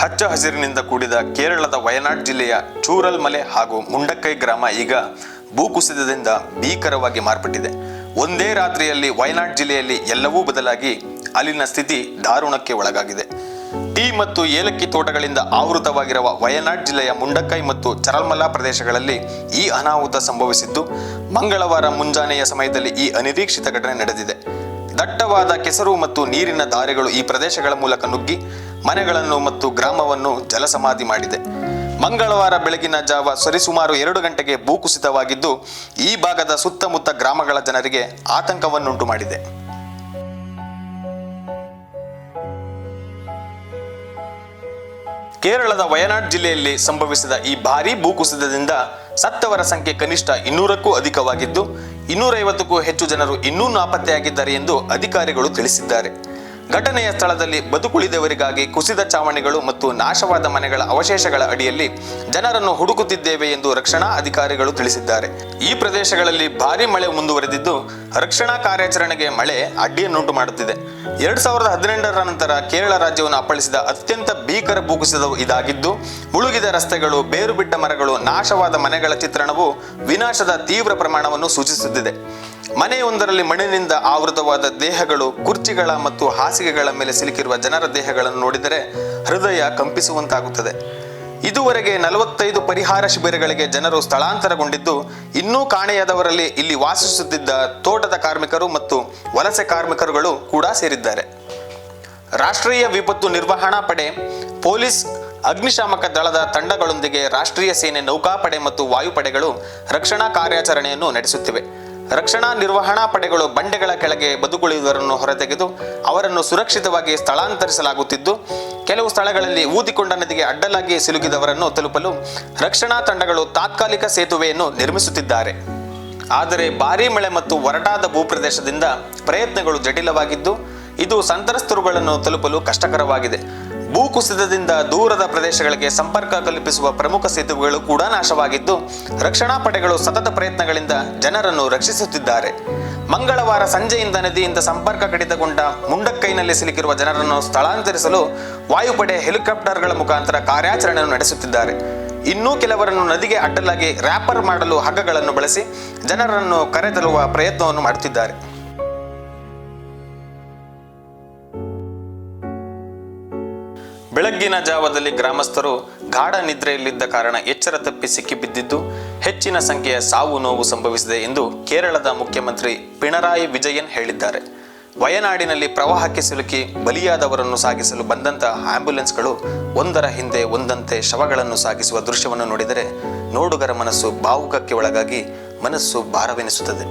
ಹಚ್ಚ ಹಸಿರಿನಿಂದ ಕೂಡಿದ ಕೇರಳದ ವಯನಾಡ್ ಜಿಲ್ಲೆಯ ಚೂರಲ್ ಮಲೆ ಹಾಗೂ ಮುಂಡಕ್ಕೈ ಗ್ರಾಮ ಈಗ ಭೂಕುಸಿತದಿಂದ ಭೀಕರವಾಗಿ ಮಾರ್ಪಟ್ಟಿದೆ. ಒಂದೇ ರಾತ್ರಿಯಲ್ಲಿ ವಯನಾಡ್ ಜಿಲ್ಲೆಯಲ್ಲಿ ಎಲ್ಲವೂ ಬದಲಾಗಿ ಅಲ್ಲಿನ ಸ್ಥಿತಿ ದಾರುಣಕ್ಕೆ ಒಳಗಾಗಿದೆ. ಟೀ ಮತ್ತು ಏಲಕ್ಕಿ ತೋಟಗಳಿಂದ ಆವೃತವಾಗಿರುವ ವಯನಾಡ್ ಜಿಲ್ಲೆಯ ಮುಂಡಕ್ಕೈ ಮತ್ತು ಚರಲ್ಮಲಾ ಪ್ರದೇಶಗಳಲ್ಲಿ ಈ ಅನಾಹುತ ಸಂಭವಿಸಿದ್ದು, ಮಂಗಳವಾರ ಮುಂಜಾನೆಯ ಸಮಯದಲ್ಲಿ ಈ ಅನಿರೀಕ್ಷಿತ ಘಟನೆ ನಡೆದಿದೆ. ದಟ್ಟವಾದ ಕೆಸರು ಮತ್ತು ನೀರಿನ ದಾರೆಗಳು ಈ ಪ್ರದೇಶಗಳ ಮೂಲಕ ನುಗ್ಗಿ ಮನೆಗಳನ್ನು ಮತ್ತು ಗ್ರಾಮವನ್ನು ಜಲಸಮಾಧಿ ಮಾಡಿದೆ. ಮಂಗಳವಾರ ಬೆಳಗಿನ ಜಾವ ಸರಿಸುಮಾರು ಎರಡು ಗಂಟೆಗೆ ಭೂಕುಸಿತವಾಗಿದ್ದು ಈ ಭಾಗದ ಸುತ್ತಮುತ್ತ ಗ್ರಾಮಗಳ ಜನರಿಗೆ ಆತಂಕವನ್ನುಂಟು ಮಾಡಿದೆ. ಕೇರಳದ ವಯನಾಡ್ ಜಿಲ್ಲೆಯಲ್ಲಿ ಸಂಭವಿಸಿದ ಈ ಭಾರೀ ಭೂಕುಸಿತದಿಂದ ಸತ್ತವರ ಸಂಖ್ಯೆ ಕನಿಷ್ಠ ಇನ್ನೂರಕ್ಕೂ ಅಧಿಕವಾಗಿದ್ದು, ಇನ್ನೂರೈವತ್ತಕ್ಕೂ ಹೆಚ್ಚು ಜನರು ಇನ್ನೂ ನಾಪತ್ತೆಯಾಗಿದ್ದಾರೆ ಎಂದು ಅಧಿಕಾರಿಗಳು ತಿಳಿಸಿದ್ದಾರೆ. ಘಟನೆಯ ಸ್ಥಳದಲ್ಲಿ ಬದುಕುಳಿದವರಿಗಾಗಿ ಕುಸಿದ ಚಾವಣಿಗಳು ಮತ್ತು ನಾಶವಾದ ಮನೆಗಳ ಅವಶೇಷಗಳ ಅಡಿಯಲ್ಲಿ ಜನರನ್ನು ಹುಡುಕುತ್ತಿದ್ದೇವೆ ಎಂದು ರಕ್ಷಣಾ ಅಧಿಕಾರಿಗಳು ತಿಳಿಸಿದ್ದಾರೆ. ಈ ಪ್ರದೇಶಗಳಲ್ಲಿ ಭಾರಿ ಮಳೆ ಮುಂದುವರೆದಿದ್ದು, ರಕ್ಷಣಾ ಕಾರ್ಯಾಚರಣೆಗೆ ಮಳೆ ಅಡ್ಡಿಯನ್ನುಂಟು ಮಾಡುತ್ತಿದೆ. ಎರಡ್ ಸಾವಿರದ ಹದಿನೆಂಟರ ನಂತರ ಕೇರಳ ರಾಜ್ಯವನ್ನು ಅಪ್ಪಳಿಸಿದ ಅತ್ಯಂತ ಭೀಕರ ಭೂಕುಸಿತವು ಇದಾಗಿದ್ದು, ಮುಳುಗಿದ ರಸ್ತೆಗಳು ಬೇರು ಬಿಟ್ಟ ಮರಗಳು, ನಾಶವಾದ ಮನೆಗಳ ಚಿತ್ರಣವು ವಿನಾಶದ ತೀವ್ರ ಪ್ರಮಾಣವನ್ನು ಸೂಚಿಸುತ್ತಿದೆ. ಮನೆಯೊಂದರಲ್ಲಿ ಮಣ್ಣಿನಿಂದ ಆವೃತವಾದ ದೇಹಗಳು, ಕುರ್ಚಿಗಳ ಮತ್ತು ಹಾಸಿಗೆಗಳ ಮೇಲೆ ಸಿಲುಕಿರುವ ಜನರ ದೇಹಗಳನ್ನು ನೋಡಿದರೆ ಹೃದಯ ಕಂಪಿಸುವಂತಾಗುತ್ತದೆ. ಇದುವರೆಗೆ ನಲವತ್ತೈದು ಪರಿಹಾರ ಶಿಬಿರಗಳಿಗೆ ಜನರು ಸ್ಥಳಾಂತರಗೊಂಡಿದ್ದು, ಇನ್ನೂ ಕಾಣೆಯಾದವರಲ್ಲಿ ಇಲ್ಲಿ ವಾಸಿಸುತ್ತಿದ್ದ ತೋಟದ ಕಾರ್ಮಿಕರು ಮತ್ತು ವಲಸೆ ಕಾರ್ಮಿಕರುಗಳು ಕೂಡ ಸೇರಿದ್ದಾರೆ. ರಾಷ್ಟ್ರೀಯ ವಿಪತ್ತು ನಿರ್ವಹಣಾ ಪಡೆ, ಪೊಲೀಸ್, ಅಗ್ನಿಶಾಮಕ ದಳದ ತಂಡಗಳೊಂದಿಗೆ ರಾಷ್ಟ್ರೀಯ ಸೇನೆ ನೌಕಾಪಡೆ ಮತ್ತು ವಾಯುಪಡೆಗಳು ರಕ್ಷಣಾ ಕಾರ್ಯಾಚರಣೆಯನ್ನು ನಡೆಸುತ್ತಿವೆ. ರಕ್ಷಣಾ ನಿರ್ವಹಣಾ ಪಡೆಗಳು ಬಂಡೆಗಳ ಕೆಳಗೆ ಬದುಕುಳಿಯುವುದರನ್ನು ಹೊರತೆಗೆದು ಅವರನ್ನು ಸುರಕ್ಷಿತವಾಗಿ ಸ್ಥಳಾಂತರಿಸಲಾಗುತ್ತಿದ್ದು, ಕೆಲವು ಸ್ಥಳಗಳಲ್ಲಿ ಊದಿಕೊಂಡ ನದಿಗೆ ಅಡ್ಡಲಾಗಿ ಸಿಲುಕಿದವರನ್ನು ತಲುಪಲು ರಕ್ಷಣಾ ತಂಡಗಳು ತಾತ್ಕಾಲಿಕ ಸೇತುವೆಯನ್ನು ನಿರ್ಮಿಸುತ್ತಿದ್ದಾರೆ. ಆದರೆ ಭಾರೀ ಮಳೆ ಮತ್ತು ಒರಟಾದ ಭೂಪ್ರದೇಶದಿಂದ ಪ್ರಯತ್ನಗಳು ಜಟಿಲವಾಗಿದ್ದು, ಇದು ಸಂತ್ರಸ್ತರುಗಳನ್ನು ತಲುಪಲು ಕಷ್ಟಕರವಾಗಿದೆ. ಭೂಕುಸಿತದಿಂದ ದೂರದ ಪ್ರದೇಶಗಳಿಗೆ ಸಂಪರ್ಕ ಕಲ್ಪಿಸುವ ಪ್ರಮುಖ ಸೇತುವೆಗಳು ಕೂಡ ನಾಶವಾಗಿದ್ದು, ರಕ್ಷಣಾ ಪಡೆಗಳು ಸತತ ಪ್ರಯತ್ನಗಳಿಂದ ಜನರನ್ನು ರಕ್ಷಿಸುತ್ತಿದ್ದಾರೆ. ಮಂಗಳವಾರ ಸಂಜೆಯಿಂದ ನದಿಯಿಂದ ಸಂಪರ್ಕ ಕಡಿತಗೊಂಡ ಮುಂಡಕ್ಕೈನಲ್ಲಿ ಸಿಲುಕಿರುವ ಜನರನ್ನು ಸ್ಥಳಾಂತರಿಸಲು ವಾಯುಪಡೆ ಹೆಲಿಕಾಪ್ಟರ್ಗಳ ಮುಖಾಂತರ ಕಾರ್ಯಾಚರಣೆಯನ್ನು ನಡೆಸುತ್ತಿದ್ದಾರೆ. ಇನ್ನೂ ಕೆಲವರನ್ನು ನದಿಗೆ ಅಡ್ಡಲಾಗಿ ರ್ಯಾಪರ್ ಮಾಡಲು ಹಗ್ಗಗಳನ್ನು ಬಳಸಿ ಜನರನ್ನು ಕರೆತರುವ ಪ್ರಯತ್ನವನ್ನು ಮಾಡುತ್ತಿದ್ದಾರೆ. ಬೆಳಗ್ಗಿನ ಜಾವದಲ್ಲಿ ಗ್ರಾಮಸ್ಥರು ಗಾಢ ನಿದ್ರೆಯಲ್ಲಿದ್ದ ಕಾರಣ ಎಚ್ಚರ ತಪ್ಪಿ ಸಿಕ್ಕಿಬಿದ್ದಿದ್ದು, ಹೆಚ್ಚಿನ ಸಂಖ್ಯೆಯ ಸಾವು ನೋವು ಸಂಭವಿಸಿದೆ ಎಂದು ಕೇರಳದ ಮುಖ್ಯಮಂತ್ರಿ ಪಿಣರಾಯಿ ವಿಜಯನ್ ಹೇಳಿದ್ದಾರೆ. ವಯನಾಡಿನಲ್ಲಿ ಪ್ರವಾಹಕ್ಕೆ ಸಿಲುಕಿ ಬಲಿಯಾದವರನ್ನು ಸಾಗಿಸಲು ಬಂದಂತಹ ಆಂಬ್ಯುಲೆನ್ಸ್ಗಳು ಒಂದರ ಹಿಂದೆ ಒಂದಂತೆ ಶವಗಳನ್ನು ಸಾಗಿಸುವ ದೃಶ್ಯವನ್ನು ನೋಡಿದರೆ ನೋಡುಗರ ಮನಸ್ಸು ಭಾವುಕಕ್ಕೆ ಒಳಗಾಗಿ ಮನಸ್ಸು ಭಾರವೆನಿಸುತ್ತದೆ.